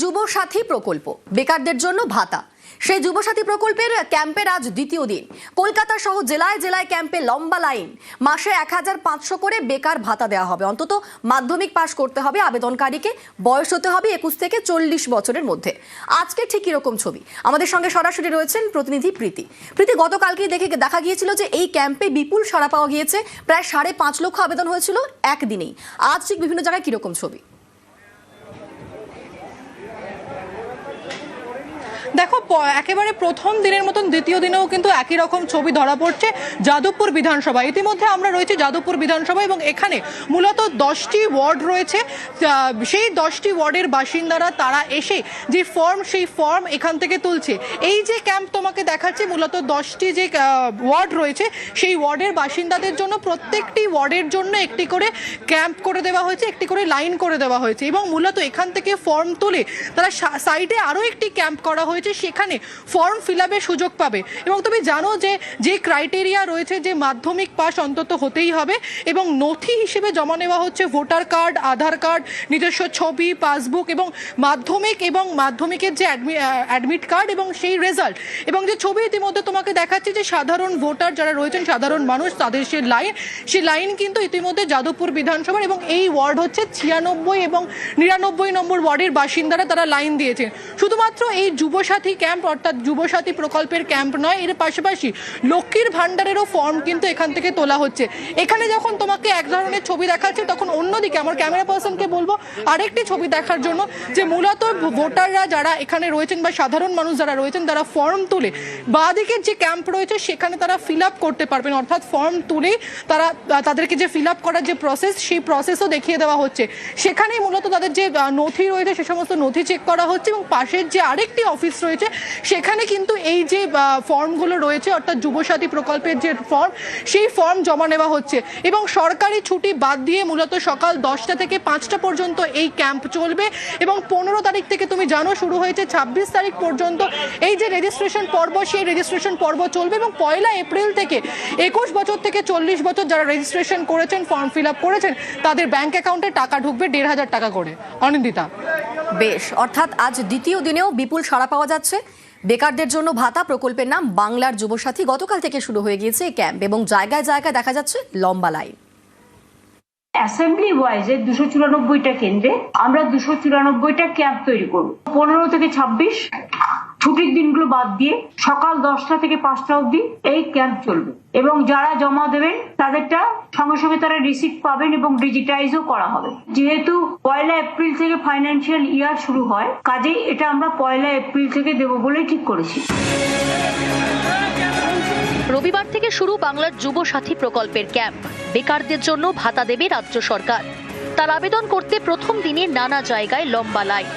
যুব সাথী প্রকল্প, বেকারদের জন্য ভাতা। সেই যুবসাথী প্রকল্পের ক্যাম্পের আজ দ্বিতীয় দিন। কলকাতা সহ জেলায় জেলায় ক্যাম্পে লম্বা লাইন। মাসে এক হাজার পাঁচশো করে বেকার ভাতা দেওয়া হবে। অন্তত মাধ্যমিক পাশ করতে হবে আবেদনকারীকে। বয়স হতে হবে একুশ থেকে চল্লিশ বছরের মধ্যে। আজকে ঠিক এরকম ছবি। আমাদের সঙ্গে সরাসরি রয়েছেন প্রতিনিধি প্রীতি। প্রীতি, গতকালকেই দেখে দেখা গিয়েছিল যে এই ক্যাম্পে বিপুল সাড়া পাওয়া গিয়েছে। প্রায় সাড়ে পাঁচ লক্ষ আবেদন হয়েছিল একদিনেই। আজ ঠিক বিভিন্ন জায়গায় কীরকম ছবি? দেখো একেবারে প্রথম দিনের মতন দ্বিতীয় দিনেও কিন্তু একই রকম ছবি ধরা পড়ছে যাদবপুর বিধানসভা। ইতিমধ্যে আমরা রয়েছি যাদবপুর বিধানসভা এবং এখানে মূলত দশটি ওয়ার্ড রয়েছে। সেই দশটি ওয়ার্ডের বাসিন্দারা তারা এসে যে ফর্ম, সেই ফর্ম এখান থেকে তুলছে। এই যে ক্যাম্প তোমাকে দেখাচ্ছি, মূলত দশটি যে ওয়ার্ড রয়েছে, সেই ওয়ার্ডের বাসিন্দাদের জন্য প্রত্যেকটি ওয়ার্ডের জন্য একটি করে ক্যাম্প করে দেওয়া হয়েছে, একটি করে লাইন করে দেওয়া হয়েছে এবং মূলত এখান থেকে ফর্ম তুলে তারা সাইডে আরও একটি ক্যাম্প করা হয়েছে। সেখানে ফর্ম ফিল সুযোগ পাবে। এবং তুমি জানো যে যে ক্রাইটেরিয়া রয়েছে যে মাধ্যমিক পাস অন্তত হতেই হবে এবং নথি হিসেবে জমা নেওয়া হচ্ছে ভোটার কার্ড আধার কার্ড নিজস্ব ছবি পাসবুক এবং মাধ্যমিক এবং মাধ্যমিকের যে অ্যাডমিট কার্ড এবং সেই রেজাল্ট এবং যে ছবি ইতিমধ্যে তোমাকে দেখাচ্ছে যে সাধারণ ভোটার যারা রয়েছেন, সাধারণ মানুষ, তাদের সে লাইন সেই লাইন কিন্তু ইতিমধ্যে যাদবপুর বিধানসভার এবং এই ওয়ার্ড হচ্ছে ছিয়ানব্বই এবং নিরানব্বই নম্বর ওয়ার্ডের বাসিন্দারা তারা লাইন দিয়েছেন। শুধুমাত্র এই যুবসাথী ক্যাম্প, অর্থাৎ যুবসাথী প্রকল্পের ক্যাম্প নয়, এর পাশাপাশি লক্ষ্মীর ভাণ্ডারেরও ফর্ম কিন্তু এখান থেকে তোলা হচ্ছে। এখানে যখন তোমাকে এক ধরনের ছবি দেখাচ্ছে, তখন অন্যদিকে আমার ক্যামেরা পার্সনকে বলব, আরেকটি ছবি দেখার জন্য যে মূলত ভোটাররা যারা এখানে রয়েছেন বা সাধারণ মানুষ যারা রয়েছেন, তারা ফর্ম তুলে বাঁদিকের যে ক্যাম্প রয়েছে, সেখানে তারা ফিল আপ করতে পারবেন। অর্থাৎ ফর্ম তুলেই তারা, তাদেরকে যে ফিল আপ করার যে প্রসেস সেই প্রসেসও দেখিয়ে দেওয়া হচ্ছে। সেখানেই মূলত তাদের যে নথি রয়েছে, সে সমস্ত নথি চেক করা হচ্ছে এবং পাশের যে আরেকটি অফিস রয়েছে সেখানে কিন্তু এই যে ফর্মগুলো রয়েছে, অর্থাৎ যুবসাথী প্রকল্পের যে ফর্ম, সেই ফর্ম জমা নেওয়া হচ্ছে। এবং সরকারি ছুটি বাদ দিয়ে মূলত সকাল দশটা থেকে পাঁচটা পর্যন্ত এই ক্যাম্প চলবে। এবং পনেরো তারিখ থেকে তুমি জানো, শুরু হয়েছে ছাব্বিশ তারিখ পর্যন্ত এই যে রেজিস্ট্রেশন পর্ব, সেই রেজিস্ট্রেশন পর্ব চলবে। এবং পয়লা এপ্রিল থেকে একুশ বছর থেকে চল্লিশ বছর যারা রেজিস্ট্রেশন করেছেন ফর্ম ফিল করেছেন, তাদের ব্যাংক অ্যাকাউন্টে টাকা ঢুকবে দেড় হাজার টাকা করে। অনিন্দিতা। বেশ, অর্থাৎ আজ দ্বিতীয় দিনেও বিপুল সাড়া পাওয়া যাচ্ছে। বেকারদের জন্য ভাতা প্রকল্পের নাম বাংলার যুবসাথী গতকাল থেকে শুরু হয়ে গিয়েছে ক্যাম্প এবং জায়গায় জায়গায় দেখা যাচ্ছে লম্বা লাইন। অ্যাসেম্বলি ওয়াইজে দুশো চুরানব্বইটা কেন্দ্রে আমরা দুশো চুরানব্বইটা ক্যাম্প তৈরি করব। পনেরো থেকে ছাব্বিশ, ছুটির দিনগুলো বাদ দিয়ে সকাল দশটা থেকে পাঁচটা অবধি এই ক্যাম্প চলবে। এবং যারা জমা দেবেন তাদেরটা সঙ্গে সঙ্গে তারা রিসিপ্ট পাবেন এবং ডিজিটাইজও করা হবে। যেহেতু পয়লা এপ্রিল থেকে ফাইন্যান্সিয়াল ইয়ার শুরু হয়, কাজেই এটা আমরা পয়লা এপ্রিল থেকে দেবো বলেই ঠিক করেছি। রবিবার থেকে শুরু বাংলার যুব সাথী প্রকল্পের ক্যাম্প। বেকারদের জন্য ভাতা দেবে রাজ্য সরকার। তার আবেদন করতে প্রথম দিনে নানা জায়গায় লম্বা লাইন।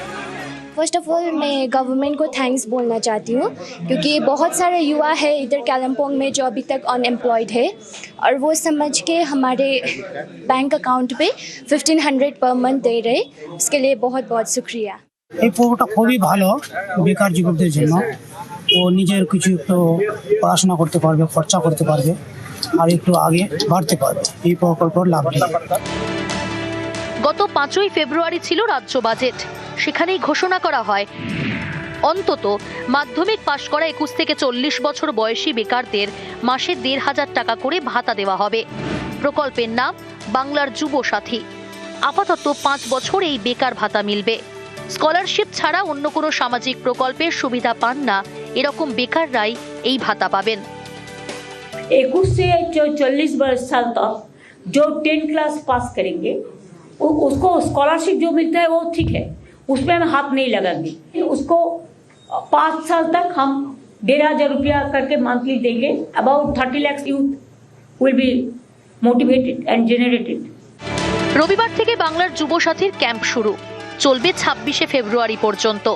फर्स्ट ऑफ ऑल मैं गवर्नमेंट को थैंक्स बोलना चाहती हूँ क्योंकि बहुत सारे युवा है इधर कालमपोंग में जो अभी तक अनएम्प्लॉयड है और वो समझ के हमारे बैंक अकाउंट पे 1500 पर मंथ दे रहे उसके लिए बहुत बहुत शुक्रिया এই পর্বটা খুবই ভালো বেকার যুবকদের জন্য ও নিজের কিছু একটু পড়াশোনা করতে পারবে খরচা করতে পারবে আর একটু আগে বাড়তে পারবে এই প্রকল্পের লাভ নিয়ে গত পাঁচই ফেব্রুয়ারি ছিল রাজ্য বাজেট সেখানেই ঘোষণা করা হয় অন্তত মাধ্যমিক পাশ করা একুশ থেকে চল্লিশ বছর বয়সী বেকারদের মাসে দেড় হাজার টাকা করে ভাতা দেওয়া হবে প্রকল্পের নাম বাংলার যুব সাথী আপাতত পাঁচ বছর এই বেকার ভাতা মিলবে স্কলারশিপ ছাড়া অন্য কোনো সামাজিক প্রকল্পের সুবিধা পান না এরকম বেকাররাই এই ভাতা পাবেন इक्कीस से चालीस वर्ष साल तक जो टेन क्लास पास करेंगे उ- उसको स्कॉलरशिप जो मिलता है वो ठीक है उसमें हम हाथ नहीं लगाएंगे उसको पाँच साल तक हम डेढ़ हजार रुपया करके मंथली देंगे about thirty lakhs youth will be motivated and generated রবিবার থেকে বাংলার যুবসাথীর ক্যাম্প শুরু চলবে ছাব্বিশে ফেব্রুয়ারি পর্যন্ত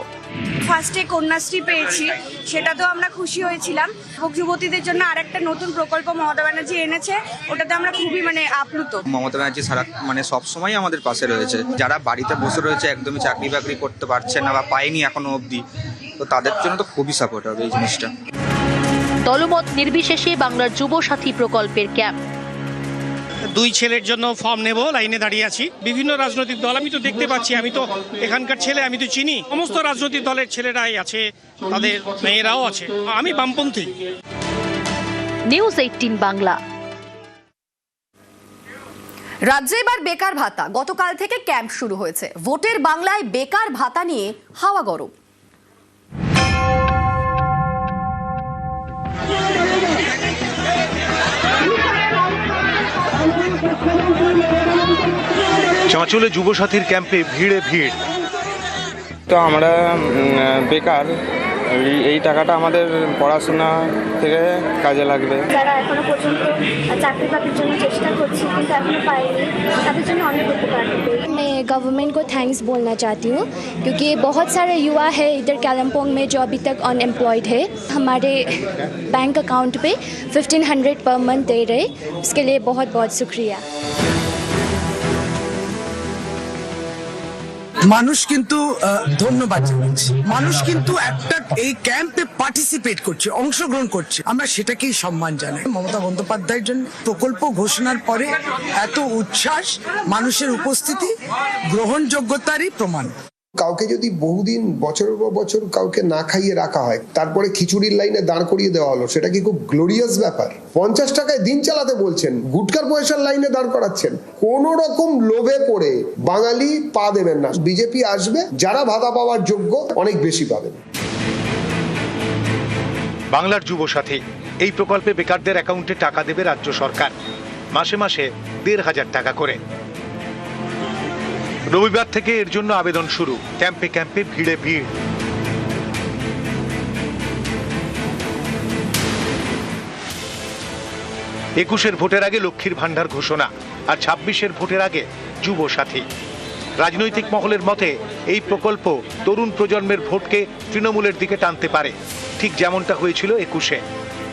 ফার্স্টে কন্যাশ্রী পেয়েছি সেটাতেও আমরা খুশি হয়েছিলাম। যুবক যুবতীদের জন্য আরেকটা নতুন প্রকল্প মমতা ব্যানার্জি এনেছে ওটাতে আমরা খুবই মানে আপ্লুত। মমতা ব্যানার্জি সারা মানে সবসময় আমাদের পাশে রয়েছে। যারা বাড়িতে বসে রয়েছে একদমই চাকরি বাকরি করতে পারছে না বা পায়নি এখনও অবধি তো তাদের জন্য তো খুবই সাপোর্ট হবে এই জিনিসটা। দলমত নির্বিশেষে বাংলার যুব সাথী প্রকল্পের ক্যাম্প। দুই ছেলের জন্য ফর্ম নেব লাইনে দাঁড়িয়ে আছি। বিভিন্ন রাজনৈতিক দল আমি তো দেখতে পাচ্ছি আমি তো এখানকার ছেলে আমি তো চিনি। সমস্ত রাজনৈতিক দলের ছেলেরাই আছে তাদের মেয়েরাও আছে। আমি বামপন্থী। নিউজ এইটিন বাংলা রাজ্যে এবার বেকার ভাতা। গতকাল থেকে ক্যাম্প শুরু হয়েছে। ভোটের বাংলায় বেকার ভাতা নিয়ে হাওয়া গরম। চাঁচলে যুবসাথীর ক্যাম্পে ভিড়ে ভিড় তো আমরা উম, বেকার এই- এই টাকাটা আমাদের পড়াশোনা থেকে কাজে লাগবে যারা এখনো পর্যন্ত চাকরি বাকরির জন্য চেষ্টা করছি কিন্তু এখনো পাইনি তাদের জন্য অনেক উপকার হবে मैं गवर्नमेंट को थैंक्स बोलना चाहती हूँ क्योंकि बहुत सारे युवा है इधर कालमपोंग में जो अभी तक अनएम्प्लॉयड है हमारे बैंक अकाउंट पे 1500 पर मंथ दे रहे उसके लिए बहुत बहुत शुक्रिया মানুষ কিন্তু ধন্যবাদ জানাচ্ছি। মানুষ কিন্তু একটা এই ক্যাম্পে পার্টিসিপেট করছে, অংশগ্রহণ করছে। আমরা সেটাকেই সম্মান জানাই। মমতা বন্দ্যোপাধ্যায়ের জন্য প্রকল্প ঘোষণার পরে এত উচ্ছ্বাস, মানুষের উপস্থিতি, গ্রহণযোগ্যতারই প্রমাণ। কাউকে যদি বহুদিন, বছরের পর বছর কাউকে না খাইয়ে রাখা হয়, তারপরে খিচুড়ির লাইনে দাঁড় করিয়ে দেওয়া হলো, সেটা কি খুব গ্লোরিয়াস ব্যাপার? পঞ্চাশ টাকায় দিন চালাতে বলছেন, গুটকার পয়সার লাইনে দাঁড় করাচ্ছেন। কোন রকম লোভে পড়ে বাঙালি পা দেবেন না। বিজেপি আসবে, যারা ভাতা পাওয়ার যোগ্য, অনেক বেশি পাবেন। বাংলার যুবসাথী এই প্রকল্পে বেকারদের অ্যাকাউন্টে টাকা দেবে রাজ্য সরকার। মাসে মাসে দেড় হাজার টাকা করে। রবিবার থেকে এর জন্য আবেদন শুরু। ক্যাম্পে ক্যাম্পে ভিড়ে ভিড়। একুশের ভোটের আগে লক্ষ্মীর ভান্ডার ঘোষণা আর ছাব্বিশের ভোটের আগে যুব সাথী রাজনৈতিক মহলের মতে, এই প্রকল্প তরুণ প্রজন্মের ভোটকে তৃণমূলের দিকে টানতে পারে। ঠিক যেমনটা হয়েছিল একুশে।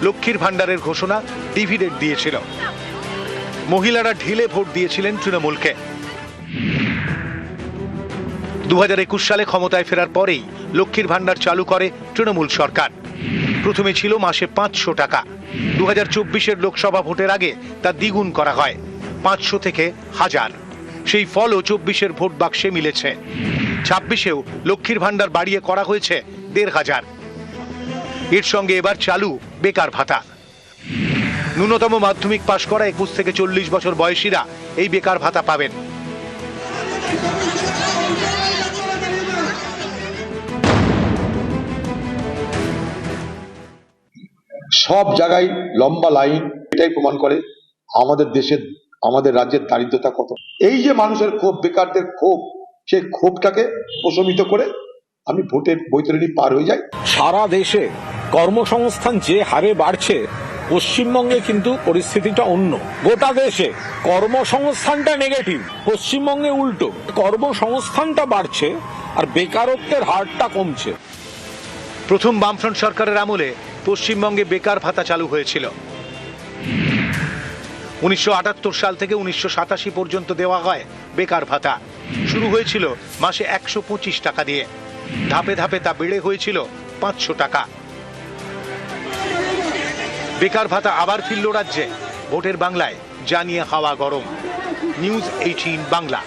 লক্ষ্মীর ভান্ডারের ঘোষণা ডিভিডেন্ড দিয়েছিল। মহিলারা ঢিলে ভোট দিয়েছিলেন তৃণমূলকে। দু হাজার একুশ সালে ক্ষমতায় ফেরার পরেই লক্ষ্মীর ভান্ডার চালু করে তৃণমূল সরকার। প্রথমে ছিল মাসে পাঁচশো টাকা। দু হাজার চব্বিশের লোকসভা ভোটের আগে তা দ্বিগুণ করা হয়, পাঁচশো থেকে হাজার। সেই ফলও চব্বিশের ভোট বাক্সে মিলেছে। ছাব্বিশেও লক্ষ্মীর ভান্ডার বাড়িয়ে করা হয়েছে দেড় হাজার। এর সঙ্গে এবার চালু বেকার ভাতা। ন্যূনতম মাধ্যমিক পাশ করা একুশ থেকে চল্লিশ বছর বয়সীরা এই বেকার ভাতা পাবেন। সব জায়গায় লম্বা লাইন এটাই প্রমাণ করে আমাদের দেশের আমাদের রাজ্যের দারিদ্রতা কত। এই যে মানুষের ক্ষোভ বেকারদের ক্ষোভ সেই ক্ষোভটাকে প্রশমিত করে আমি ভোটের বৈতরণী পার হয়ে যাই। সারা দেশে কর্মসংস্থান যে হারে বাড়ছে পশ্চিমবঙ্গে কিন্তু পরিস্থিতিটা অন্য। গোটা দেশে কর্মসংস্থানটা নেগেটিভ পশ্চিমবঙ্গে উল্টো। কর্মসংস্থানটা বাড়ছে আর বেকারত্বের হারটা কমছে। প্রথম বামফ্রন্ট সরকারের আমলে পশ্চিমবঙ্গে বেকার ভাতা চালু হয়েছিল। উনিশশো আটাত্তর সাল থেকে উনিশশো সাতাশি পর্যন্ত দেওয়া হয় বেকার ভাতা। শুরু হয়েছিল মাসে একশো পঁচিশ টাকা দিয়ে। ধাপে ধাপে তা বেড়ে হয়েছিল পাঁচশো টাকা। বেকার ভাতা আবার ফিরল রাজ্যে। ভোটের বাংলায় জানিয়ে হাওয়া গরম। News eighteen Bangla.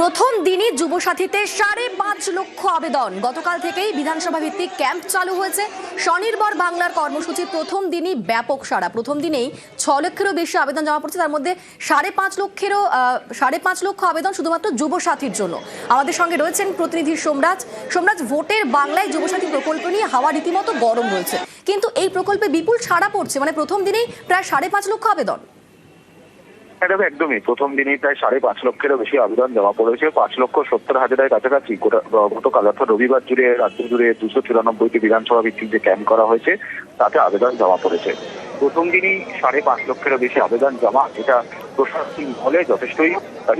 প্রথম দিনই যুবসাথীতে সাড়ে পাঁচ লক্ষ আবেদন। গতকাল থেকেই বিধানসভা ভিত্তিক ক্যাম্প চালু হয়েছে। স্বনির্ভর বাংলার কর্মসূচি প্রথম দিনই ব্যাপক সাড়া। প্রথম দিনেই ছ লক্ষেরও বেশি আবেদন জমা পড়ছে। তার মধ্যে সাড়ে পাঁচ লক্ষেরও সাড়ে পাঁচ লক্ষ আবেদন শুধুমাত্র যুবসাথীর জন্য। আমাদের সঙ্গে রয়েছেন প্রতিনিধি সোমরাজ। সোমরাজ, ভোটের বাংলায় যুবসাথী প্রকল্প নিয়ে হাওয়া রীতিমতো গরম রয়েছে। কিন্তু এই প্রকল্পে বিপুল ছাড়া পড়ছে। মানে প্রথম দিনেই প্রায় সাড়ে পাঁচ লক্ষ আবেদন। ম্যাডাম, একদমই। প্রথম দিনই প্রায় সাড়ে পাঁচ লক্ষেরও বেশি আবেদন জমা পড়েছে। পাঁচ লক্ষ সত্তর হাজারের কাছাকাছি। গতকাল অর্থাৎ রবিবার জুড়ে রাজ্য জুড়ে দুশো চুরানব্বইটি বিধানসভা ভিত্তিক যে ক্যাম্প করা হয়েছে। তাতে আবেদন জমা পড়েছে। প্রথম দিনই সাড়ে পাঁচ লক্ষেরও বেশি আবেদন জমা এটা প্রশাসনিক মহলে যথেষ্টই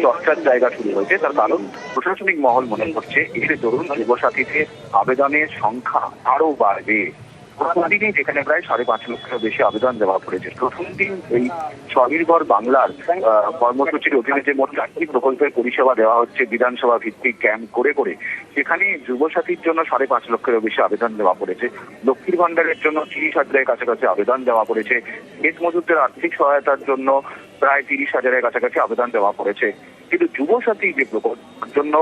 চর্চার জায়গা শুরু হয়েছে। তার কারণ, প্রশাসনিক মহল মনে করছে এর দরুন যুবসাথীতে আবেদনের সংখ্যা আরও বাড়বে। দিনে যেখানে প্রায় সাড়ে পাঁচ লক্ষের বেশি আবেদন দেওয়া পড়েছে। প্রথম দিন এই স্বনির্ভর বাংলার কর্মসূচির অধীনে যে মোট চারটি প্রকল্পের পরিষেবা দেওয়া হচ্ছে, বিধানসভা ভিত্তিক ক্যাম্প করে করে, সেখানে যুবসাথীর জন্য সাড়ে পাঁচ লক্ষেরও বেশি আবেদন দেওয়া পড়েছে। লক্ষ্মীর ভান্ডারের জন্য তিরিশ হাজারের কাছাকাছি আবেদন দেওয়া পড়েছে। ক্ষেত মজুরদের আর্থিক সহায়তার জন্য প্রায় তিরিশ হাজারের কাছাকাছি আবেদন দেওয়া পড়েছে। কিন্তু যুবসাথী যে প্রকল্পের জন্য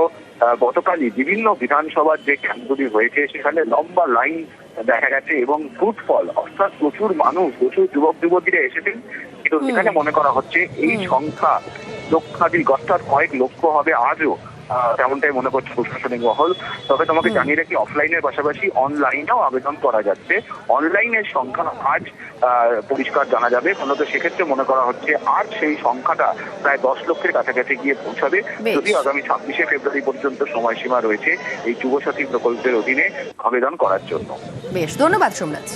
গতকালই বিভিন্ন বিধানসভার যে ক্যাম্পগুলি হয়েছে, সেখানে লম্বা লাইন দেখা গেছে এবং ফুটফল অর্থাৎ প্রচুর মানুষ প্রচুর যুবক যুবতীরা এসেছেন। কিন্তু সেখানে মনে করা হচ্ছে এই সংখ্যা লক্ষাধিক অর্থাৎ কয়েক লক্ষ হবে আজও। তেমনটাই মনে করছে প্রশাসনিক মহল। তবে তোমাকে জানিয়ে রাখি অফলাইনের পাশাপাশি অনলাইনেও আবেদন করা যাচ্ছে। অনলাইনের সংখ্যা আজ পরিষ্কার জানা যাবে। মূলত সেক্ষেত্রে মনে করা হচ্ছে আজ সেই সংখ্যাটা প্রায় দশ লক্ষের কাছাকাছি গিয়ে পৌঁছাবে। যদি আগামী ছাব্বিশে ফেব্রুয়ারি পর্যন্ত সময়সীমা রয়েছে এই যুবসাথী প্রকল্পের অধীনে আবেদন করার জন্য। বেশ ধন্যবাদ সোমরাজ